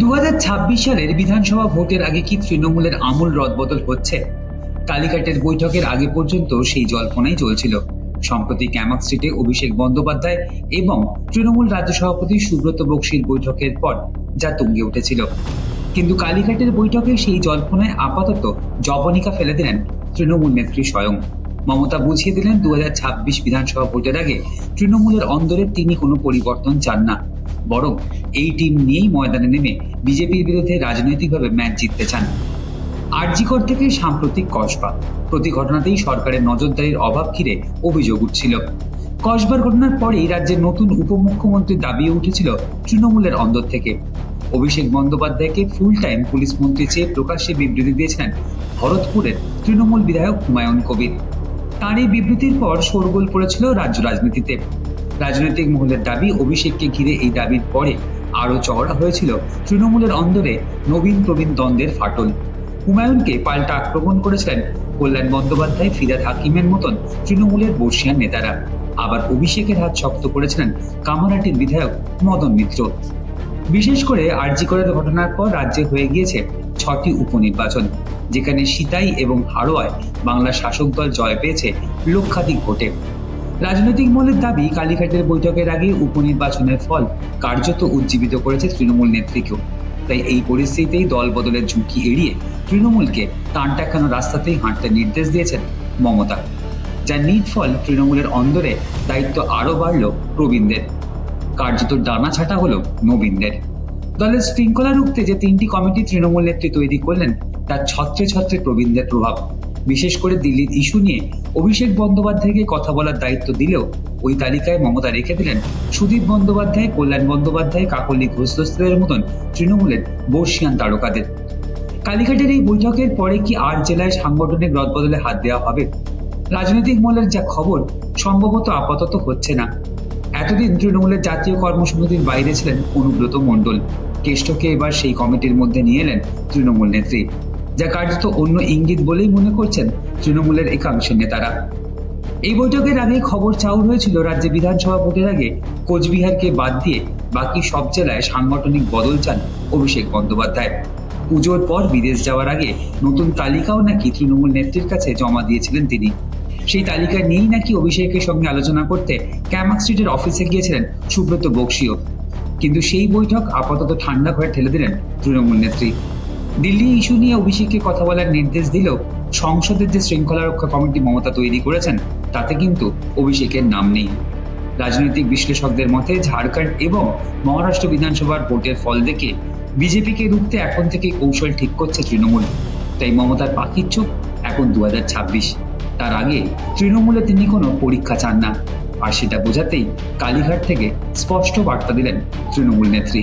দু হাজার ছাব্বিশ সালের বিধানসভা ভোটের আগে কি তৃণমূলের আমূল রদবদল হচ্ছে? কালীঘাটের বৈঠকের আগে পর্যন্ত সেই জল্পনাই চলছিল। সম্প্রতি ক্যামাক স্ট্রিটে অভিষেক বন্দ্যোপাধ্যায় এবং তৃণমূল রাজ্য সভাপতি সুব্রত বক্সির বৈঠকের পর যা তুঙ্গে উঠেছিল। কিন্তু কালীঘাটের বৈঠকে সেই জল্পনায় আপাতত জবনিকা ফেলে দিলেন তৃণমূল নেত্রী স্বয়ং। মমতা বুঝিয়ে দিলেন দু হাজার ছাব্বিশ বিধানসভা ভোটের আগে তৃণমূলের অন্দরে তিনি কোনো পরিবর্তন চান না। বরং এই টিম নিয়েই ময়দানে নেমে বিজেপির বিরুদ্ধে রাজনৈতিকভাবে ম্যাচ জিততে চান। আরজিকর থেকে সাম্প্রতিক কসবা। প্রতি ঘটনাতেই সরকারের নজরদারির অভাব ঘিরে অভিযোগ উঠছিল। কসবার ঘটনার পরেই রাজ্যের নতুন উপমুখ্যমন্ত্রী দাবিয়ে উঠেছিল তৃণমূলের অন্দর থেকে। অভিষেক বন্দ্যোপাধ্যায়কে ফুল টাইম পুলিশ মন্ত্রী চেয়ে প্রকাশ্যে বিবৃতি দিয়েছিলেন ভরতপুরের তৃণমূল বিধায়ক হুমায়ুন কবির। তার এই বিবৃতির পর শোরগোল পড়েছিল রাজ্য রাজনীতিতে। রাজনৈতিক মহলের দাবি, অভিষেককে ঘিরে এই দাবির পরে আরও চওড়া হয়েছিল তৃণমূলের অন্দরে নবীন প্রবীণ দ্বন্দ্বের ফাটল। হুমায়ুনকে পাল্টা আক্রমণ করেছিলেন কল্যাণ বন্দ্যোপাধ্যায়, ফিরাদ হাকিমের মতন তৃণমূলের বর্ষিয়ান নেতারা। আবার অভিষেকের হাত শক্ত করেছিলেন কামারহাটির বিধায়ক মদন মিত্র। বিশেষ করে আরজি করের ঘটনার পর রাজ্যে হয়ে গিয়েছে ছটি উপনির্বাচন, যেখানে সিতাই এবং হাড়োয়ায় বাংলার শাসক দল জয় পেয়েছে লক্ষাধিক ভোটে। রাজনৈতিক মহলের দাবি কালীঘাটের বৈঠকের আগে উপনির্বাচনের ফল কার্যত উজ্জীবিত করেছে তৃণমূল নেত্রীকেও। তাই এই পরিস্থিতিতেই দল বদলের ঝুঁকি এড়িয়ে তৃণমূলকে টান টাকানো রাস্তাতেই হাঁটতে নির্দেশ দিয়েছেন মমতা। যার নিট ফল তৃণমূলের অন্দরে দায়িত্ব আরও বাড়ল প্রবীণদের। কার্যত ডানা ছাটা হলো নবীনদের। দলের শৃঙ্খলা রুখতে যে তিনটি কমিটি তৃণমূল নেত্রী তৈরি করলেন তার ছত্রে ছত্রে প্রবীণদের প্রভাব। বিশেষ করে দিল্লির ইস্যু নিয়ে অভিষেক বন্দ্যোপাধ্যায়কে কথা বলার দায়িত্ব দিলেও ওই তালিকায় মমতা রেখে দিলেন সুদীপ বন্দ্যোপাধ্যায়, কল্যাণ বন্দ্যোপাধ্যায়, কাকলি ঘোষদস্তের মতন তৃণমূলের বর্ষিয়ান তারকাদের। কালীঘাটের এই বৈঠকের পরে কি আর জেলায় সাংগঠনিক রদবদলে হাত দেওয়া হবে? রাজনৈতিক মহলের যা খবর, সম্ভবত আপাতত হচ্ছে না। এতদিন তৃণমূলের জাতীয় কর্মসমিতির বাইরে ছিলেন অনুব্রত মণ্ডল। কেষ্টকে এবার সেই কমিটির মধ্যে নিয়ে এলেন তৃণমূল নেত্রী। যা কার্যত অন্য ইঙ্গিত বলেই মনে করছেন তৃণমূলের একাংশ নেতারা। এই বৈঠকের আগে খবর চাউর হয়েছিল রাজ্যে বিধানসভা ভোটের আগে কোচবিহারকে বাদ দিয়ে বাকি সব জেলায় সাংগঠনিক বদল চান অভিষেক বন্দ্যোপাধ্যায়। পুজোর পর বিদেশ যাওয়ার আগে নতুন তালিকাও নাকি তৃণমূল নেত্রীর কাছে জমা দিয়েছিলেন তিনি। সেই তালিকা নিয়েই নাকি অভিষেকের সঙ্গে আলোচনা করতে ক্যামাক স্ট্রিটের অফিসে গিয়েছিলেন সুব্রত বক্সিও। কিন্তু সেই বৈঠক আপাতত ঠান্ডা ঘরে ঠেলে দিলেন তৃণমূল নেত্রী। দিল্লি ইস্যু নিয়ে অভিষেককে কথা বলার নির্দেশ দিলেও সংসদের যে শৃঙ্খলা রক্ষা কমিটি মমতা তৈরি করেছেন, তাতে কিন্তু অভিষেকের নাম নেই। রাজনৈতিক বিশ্লেষকদের মতে ঝাড়খণ্ড এবং মহারাষ্ট্র বিধানসভার ভোটের ফল দেখে বিজেপিকে রুখতে এখন থেকে কৌশল ঠিক করছে তৃণমূল। তাই মমতার পাখির চোখ এখন দু হাজার ছাব্বিশ। তার আগে তৃণমূলে তিনি কোনো পরীক্ষা চান না। আর সেটা বোঝাতেই কালীঘাট থেকে স্পষ্ট বার্তা দিলেন তৃণমূল নেত্রী।